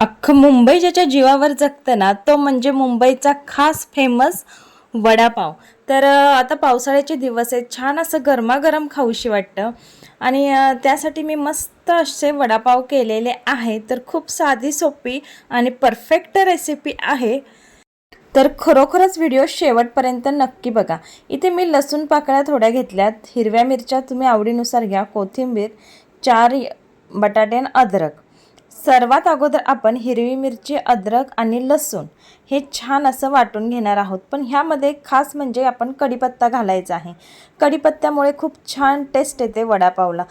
अख्खं मुंबई ज्याच्या जीवावर जगतं ना तो म्हणजे मुंबईचा खास फेमस वडापाव. तर आता पावसाळ्याचे दिवस आहेत छान असं गरमागरम खाऊशी वाटतं. आणि त्यासाठी मी मस्त असे वडापाव केलेले आहे. तर खूप साधी सोपी आणि परफेक्ट रेसिपी आहे. तर खरोखरच व्हिडिओ शेवटपर्यंत नक्की बघा. इथे मी लसूण पाकळ्या थोड्या घेतल्यात. हिरव्या मिरच्या तुम्ही आवडीनुसार घ्या. कोथिंबीर चार बटाटे आणि अद्रक. सर्वात अगोदर आपण हिरवी मिरची अद्रक आणि लसूण हे छान असं वाटून घेणार आहोत. पण ह्यामध्ये खास म्हणजे आपण कढीपत्ता घालायचा आहे. कढीपत्त्यामुळे खूप छान टेस्ट येते वडापावला.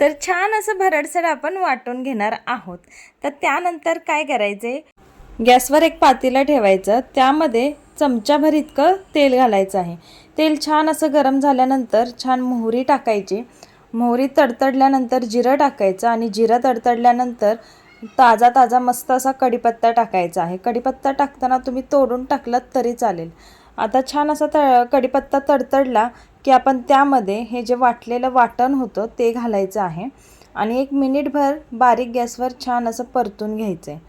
तर छान असं भरडसर आपण वाटून घेणार आहोत. तर त्यानंतर काय करायचे? गॅसवर एक पातेलं ठेवायचं. त्यामध्ये चमचाभर इतकं तेल घालायचं आहे. तेल छान असं गरम झाल्यानंतर छान मोहरी टाकायची. मोहरी तडतडल्यानंतर जिरं टाकायचं आणि जिरं तडतडल्यानंतर ताजा ताजा मस्त असा कढीपत्ता टाकायचा आहे. कढीपत्ता टाकताना तुम्ही तोडून टाकलात तरी चालेल. आता छान असा त कढीपत्ता तडतडला की आपण त्यामध्ये हे जे वाटलेलं वाटण होतं ते घालायचं आहे. आणि एक मिनिटभर बारीक गॅसवर छान असं परतून घ्यायचं आहे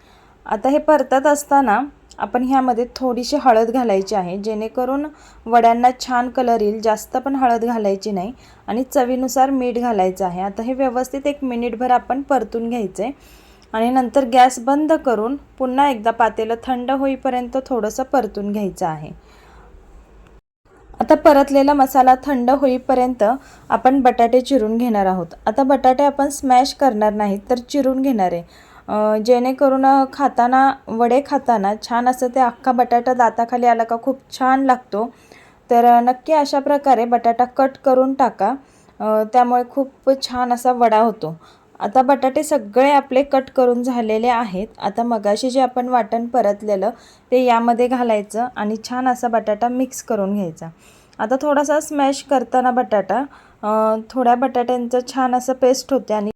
आता हे परतत असताना आपण ह्यामध्ये थोडीशी हळद घालायची आहे. जेणेकरून वड्यांना छान कलर येईल. जास्त पण हळद घालायची नाही. आणि चवीनुसार मीठ घालायचं आहे. आता हे व्यवस्थित एक मिनिटभर आपण परतून घ्यायचं आहे आणि नंतर गॅस बंद करून पुन्हा एकदा पातेलं थंड होईपर्यंत थोडंसं परतून घ्यायचं आहे. आता परतलेला मसाला थंड होईपर्यंत आपण बटाटे चिरून घेणार आहोत. आता बटाटे आपण स्मॅश करणार नाहीत तर चिरून घेणार आहे. जेणेकरून खाताना वडे खाताना छान असं ते अख्खा बटाटा दाताखाली आला का खूप छान लागतो. तर नक्की अशा प्रकारे बटाटा कट करून टाका. त्यामुळे खूप छान असा वडा होतो. आता बटाटे सगळे आपले कट करून झालेले आहेत. आता मगाशी जे आपण वाटण परतलेलं ते यामध्ये घालायचं आणि छान असा बटाटा मिक्स करून घ्यायचा. आता थोडासा स्मॅश करताना बटाटा थोड्या बटाट्यांचं छान असं पेस्ट होते आणि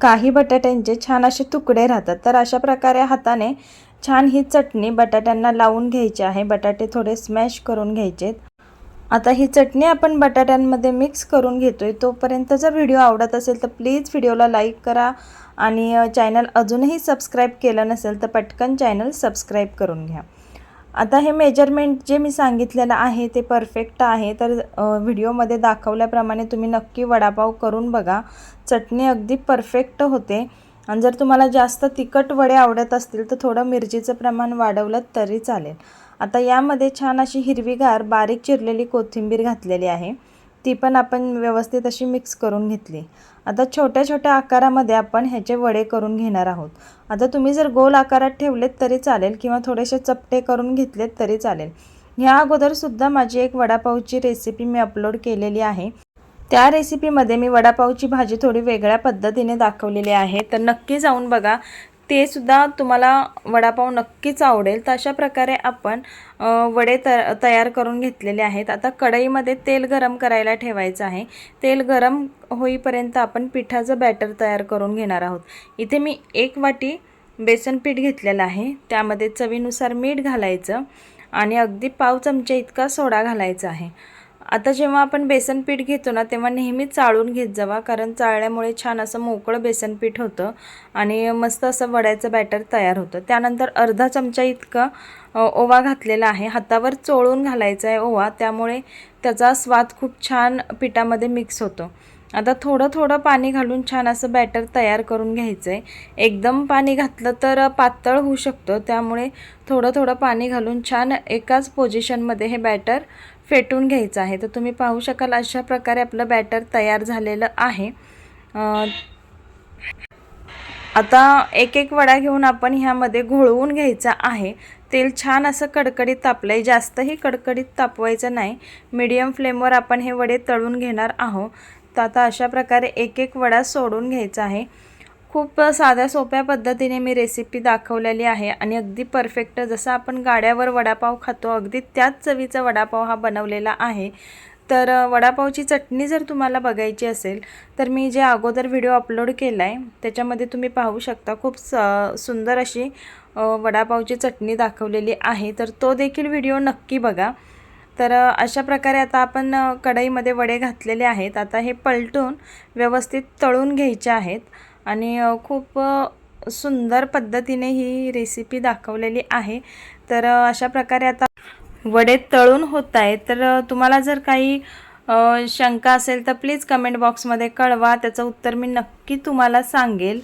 काही बटाट्यांचे छान असे तुकडे राहतात. तर अशा प्रकारे हाताने छान ही चटणी बटाट्यांना लावून घ्यायची आहे. बटाटे थोडे स्मॅश करून घ्यायचेत. आता ही चटणी आपण बटाट्यांमध्ये मिक्स करून घेतोय. तोपर्यंत जर व्हिडिओ आवडत असेल तर प्लीज व्हिडिओला लाईक करा आणि चॅनल अजूनही सबस्क्राईब केलं नसेल तर पटकन चॅनल सबस्क्राईब करून घ्या. आता हे मेजरमेंट जे मी सांगितलेलं आहे ते परफेक्ट आहे. तर व्हिडिओमध्ये दाखवल्याप्रमाणे तुम्ही नक्की वडापाव करून बघा. चटणी अगदी परफेक्ट होते. आणि जर तुम्हाला जास्त तिखट वडे आवडत असतील तर थोडं मिरचीचं प्रमाण वाढवलं तरी चालेल. आता यामध्ये छान अशी हिरवीगार बारीक चिरलेली कोथिंबीर घातलेली आहे. ती पण आपण व्यवस्थित अशी मिक्स करून घेतली. आता छोट्या छोट्या आकारामध्ये आपण ह्याचे वडे करून घेणार आहोत. आता तुम्ही जर गोल आकारात ठेवलेत तरी चालेल किंवा थोडेसे चपटे करून घेतलेत तरी चालेल. ह्या अगोदरसुद्धा माझी एक वडापावची रेसिपी मी अपलोड केलेली आहे. त्या रेसिपीमध्ये मी वडापावची भाजी थोडी वेगळ्या पद्धतीने दाखवलेली आहे. तर नक्की जाऊन बघा. ते सुद्धा तुम्हाला वडापाव नक्कीच आवडेल. तर अशा प्रकारे आपण वडे त तयार करून घेतलेले आहेत. आता कढईमध्ये तेल गरम करायला ठेवायचं आहे. तेल गरम होईपर्यंत आपण पिठाचं बॅटर तयार करून घेणार आहोत. इथे मी एक वाटी बेसन पीठ घेतलेलं आहे. त्यामध्ये चवीनुसार मीठ घालायचं आणि अगदी पाव चमचे इतका सोडा घालायचा आहे. आता जेव्हा आपण बेसन पीठ घेतो ना तेव्हा नेहमी चाळून घेत जावा कारण चाळल्यामुळे छान असं मोकळं बेसन पीठ होतं आणि मस्त असं वड्याचं बॅटर तयार होतं. त्यानंतर अर्धा चमचा इतकं ओवा घातलेला आहे. हातावर चोळून घालायचा आहे ओवा त्यामुळे त्याचा स्वाद खूप छान पिठामध्ये मिक्स होतो. आता थोडं थोडं पाणी घालून छान असं बॅटर तयार करून घ्यायचं आहे एकदम पाणी घातलं तर पातळ होऊ शकतं त्यामुळे थोडं थोडं पाणी घालून छान एकाच पोझिशनमध्ये हे बॅटर फेटून घ्यायचं आहे. तर तुम्ही पाहू शकाल अशा प्रकारे आपलं बॅटर तयार झालेलं आहे. आता एक एक वडा घेऊन आपण ह्यामध्ये घोळवून घ्यायचा आहे. तेल छान असं कडकडीत तापलं आहे जास्तही कडकडीत तापवायचं नाही. मीडियम फ्लेमवर आपण हे वडे तळून घेणार आहोत. तर आता अशा प्रकारे एक एक वडा सोडून घ्यायचा आहे. खूप साध्या सोप्या पद्धतीने मी रेसिपी दाखवलेली आहे आणि अगदी परफेक्ट जसं आपण गाड्यावर वडापाव खातो अगदी त्याच चवीचा वडापाव हा बनवलेला आहे. तर वडापावची चटणी जर तुम्हाला बघायची असेल तर मी जे अगोदर व्हिडिओ अपलोड केला आहे त्याच्यामध्ये तुम्ही पाहू शकता खूप स सुंदर अशी वडापावची चटणी दाखवलेली आहे. तर तो देखील व्हिडिओ नक्की बघा. तर अशा प्रकारे आता आपण कढईमध्ये वडे घातलेले आहेत. आता हे पलटून व्यवस्थित तळून घ्यायचे आहेत. आणि खूप सुंदर पद्धतीने ही रेसिपी दाखवलेली आहे. तर अशा प्रकारे आता वडे तळून होत आहेत. तर तुम्हाला जर काही शंका असेल तर प्लीज कमेंट बॉक्समध्ये कळवा. त्याचं उत्तर मी नक्की तुम्हाला सांगेल.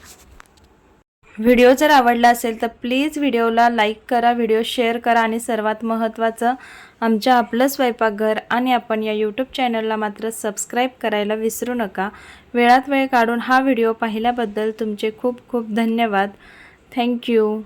व्हिडिओ जर आवडला असेल तर प्लीज व्हिडिओला लाईक करा व्हिडिओ शेअर करा आणि सर्वात महत्त्वाचं आमच्या आपलं स्वयंपाकघर आणि आपण या यूट्यूब चॅनलला मात्र सबस्क्राईब करायला विसरू नका. वेळात वेळ काढून हा व्हिडिओ पाहिल्याबद्दल तुमचे खूप खूप धन्यवाद. थँक्यू